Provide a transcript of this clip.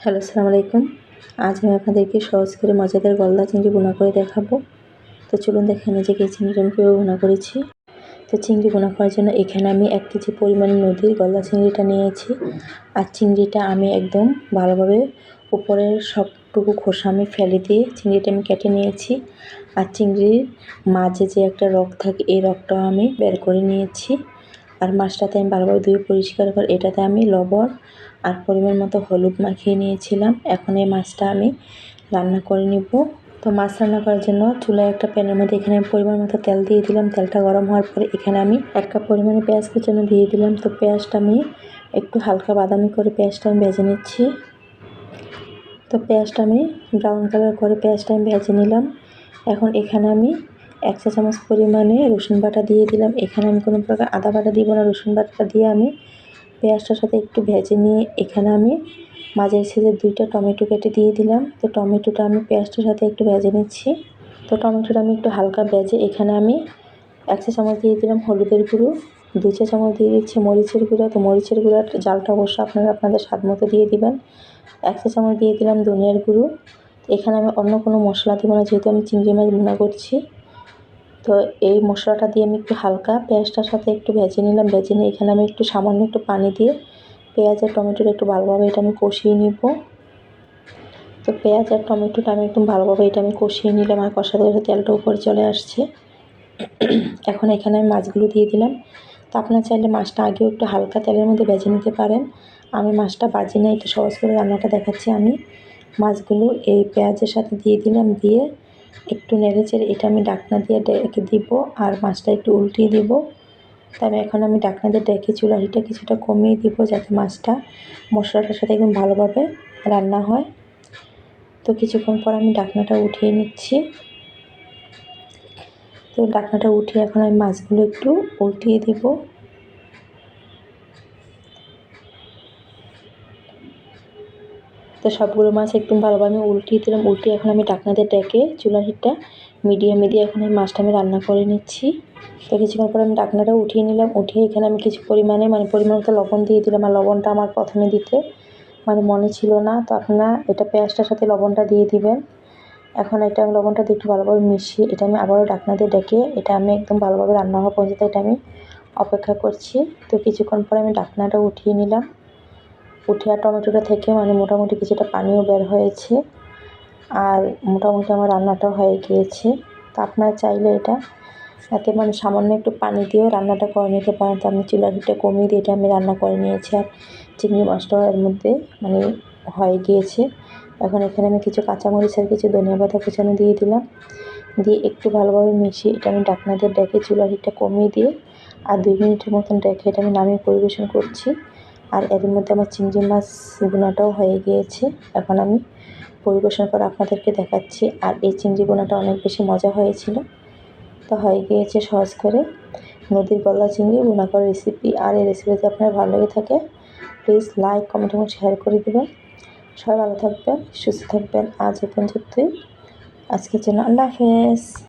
Hello, আসসালামু আলাইকুম। আজ আমি আপনাদেরকে সহজ করে মজাদার গলদা চিংড়ি বোনা করে দেখাবো। তো চলুন দেখেন যে এই চিংড়িটা আমি কীভাবে বোনা করেছি। তো চিংড়ি বোনা করার জন্য এখানে আমি এক কেজি পরিমাণ নদীর গলদা চিংড়িটা নিয়েছি। আর চিংড়িটা আমি একদম ভালোভাবে উপরের সবটুকু খোসা আমি ফেলে দিয়ে চিংড়িটা আমি কেটে নিয়েছি। আর চিংড়ির মাঝে যে একটা রক থাকে, এই রকটাও আমি বের করে নিয়েছি। আর মাছটাতে আমি বারবার ধুয়ে পরিষ্কার করে, এটাতে আমি লবণ আর পরিমাণ মতো হলুদ মাখিয়ে নিয়েছিলাম। এখন এই মাছটা আমি রান্না করে নিব। তো মাছ রান্না করার জন্য চুলায় একটা প্যানের মধ্যে এখানে আমি পরিমাণ মতো তেল দিয়ে দিলাম। তেলটা গরম হওয়ার পরে এখানে আমি এক কাপ পরিমাণে পেঁয়াজ কুচানো দিয়ে দিলাম। তো পেঁয়াজটা আমি একটু হালকা বাদামি করে পেঁয়াজটা আমি ভেজে নিচ্ছি। তো পেঁয়াজটা আমি ব্রাউন কালার করে পেঁয়াজটা আমি ভেজে নিলাম। এখন এখানে আমি এক চা চামচ পরিমাণে রসুন বাটা দিয়ে দিলাম। এখানে আমি কোনো প্রকার আদা বাটা দিব না। রসুন বাটা দিয়ে আমি পেঁয়াজটার সাথে একটু ভেজে নিয়ে এখানে আমি মাঝের সাইজের দুইটা টমেটো কেটে দিয়ে দিলাম। তো টমেটোটা আমি পেঁয়াজটার সাথে একটু ভেজে নিচ্ছি। তো টমেটোটা আমি একটু হালকা ভেজে এখানে আমি এক চা চামচ দিয়ে দিলাম হলুদের গুঁড়ো দু চা চামচ দিয়ে দিচ্ছি মরিচের গুঁড়ো। তো মরিচের গুঁড়োর জালটা অবশ্যই আপনারা আপনাদের স্বাদ মতো দিয়ে দিবেন। এক চা চামচ দিয়ে দিলাম ধনিয়ার গুঁড়ো। এখানে আমি অন্য কোনো মশলা দেবো না, যেহেতু আমি চিংড়ি মাছ বোনা করছি। তো এই মশলাটা দিয়ে আমি একটু হালকা পেঁয়াজটার সাথে একটু ভেজে নিলাম। ভেজে নিয়ে এখানে আমি একটু সামান্য একটু পানি দিয়ে পেঁয়াজ আর টমেটোটা একটু ভালোভাবে এটা আমি কষিয়ে নিব। তো পেঁয়াজ আর টমেটোটা আমি একদম ভালোভাবে এটা আমি কষিয়ে নিলাম আর কষাতে কষাতে তেলটা উপরে চলে আসছে। এখন এখানে আমি মাছগুলো দিয়ে দিলাম। তো আপনার চাইলে মাছটা আগেও একটু হালকা তেলের মধ্যে ভেজে নিতে পারেন। আমি মাছটা বাজি না, একটু সহজ করে রান্নাটা দেখাচ্ছি আমি। মাছগুলো এই পেঁয়াজের সাথে দিয়ে দিলাম, দিয়ে একটু নেড়ে চেড়ে, এটা আমি ডাকনা দিয়ে ডেকে দিব আর মাছটা একটু উল্টিয়ে দিব। তবে এখন আমি ডাকনা দিয়ে ডেকে চুলা হিটা কিছুটা কমিয়ে দিব যাতে মাছটা মশলাটার সাথে একদম ভালোভাবে রান্না হয়। তো কিছুক্ষণ পর আমি ডাকনাটা উঠিয়ে নিচ্ছি। তো ডাকনাটা উঠিয়ে এখন আমি মাছগুলো একটু উল্টিয়ে দিব। তো সবগুলো মাছ একদম ভালোভাবে আমি উল্টিয়ে দিলাম উল্টিয়ে এখন আমি ডাকনাতে ডেকে চুলার হিটটা মিডিয়ামে দিয়ে এখন আমি মাছটা আমি রান্না করে নিচ্ছি। তো কিছুক্ষণ পর আমি ডাকনাটা উঠিয়ে নিলাম, উঠিয়ে এখানে আমি কিছু পরিমাণে মানে পরিমাণ মতো লবণ দিয়ে দিলাম আর লবণটা আমার প্রথমে দিতে। মানে মনে ছিল না, তো আপনারা এটা পেঁয়াজটার সাথে লবণটা দিয়ে দিবেন। এখন এটা আমি লবণটা দিয়ে একটু ভালোভাবে মিশিয়ে, এটা আমি আবারও ডাকনা দিয়ে ডেকে, এটা আমি একদম ভালোভাবে রান্না হওয়া পর্যন্ত এটা আমি অপেক্ষা করছি। তো কিছুক্ষণ পরে আমি ডাকনাটা উঠিয়ে নিলাম। উঠে আর টমেটোটা থেকে মানে মোটামুটি কিছুটা পানিও বের হয়েছে। আর মোটামুটি আমার রান্নাটাও হয়ে গিয়েছে। তো আপনারা চাইলে এটা এতে মানে সামান্য একটু পানি দিয়েও রান্নাটা করে নিতে পারেন। তো আমি চুলার হিটটা কমিয়ে দিয়ে এটা আমি রান্না করে নিয়েছি। আর চিংড়ি মাছটাও এর মধ্যে মানে হয়ে গিয়েছে। এখন এখানে আমি কিছু কাঁচামরিচ আর কিছু ধনিয়া পাতা কুচানো দিয়ে দিলাম। দিয়ে একটু ভালোভাবে মিশিয়ে এটা আমি ডাকনা দিয়ে ডেকে চুলা হিটটা কমিয়ে দিয়ে আর দুই মিনিটের মতন ডেকে এটা আমি নামিয়ে পরিবেশন করছি। আর এর মধ্যে আমার চিংড়ি মাছ বোনাটাও হয়ে গিয়েছে। এখন আমি পরিবেশন করে আপনাদেরকে দেখাচ্ছি। আর এই চিংড়ি বোনাটা অনেক বেশি মজা হয়েছিল। তো হয়ে গিয়েছে সহজ করে। নদীর গলা চিংড়ি বোনা করার রেসিপি আর এই রেসিপি যদি আপনার ভালো লেগে থাকে প্লিজ লাইক কমেন্ট এবং শেয়ার করে দেবেন। সবাই ভালো থাকবেন, সুস্থ থাকবেন। আজ এ পর্যন্তই। আজকের জন্য আল্লাহ হাফেজ।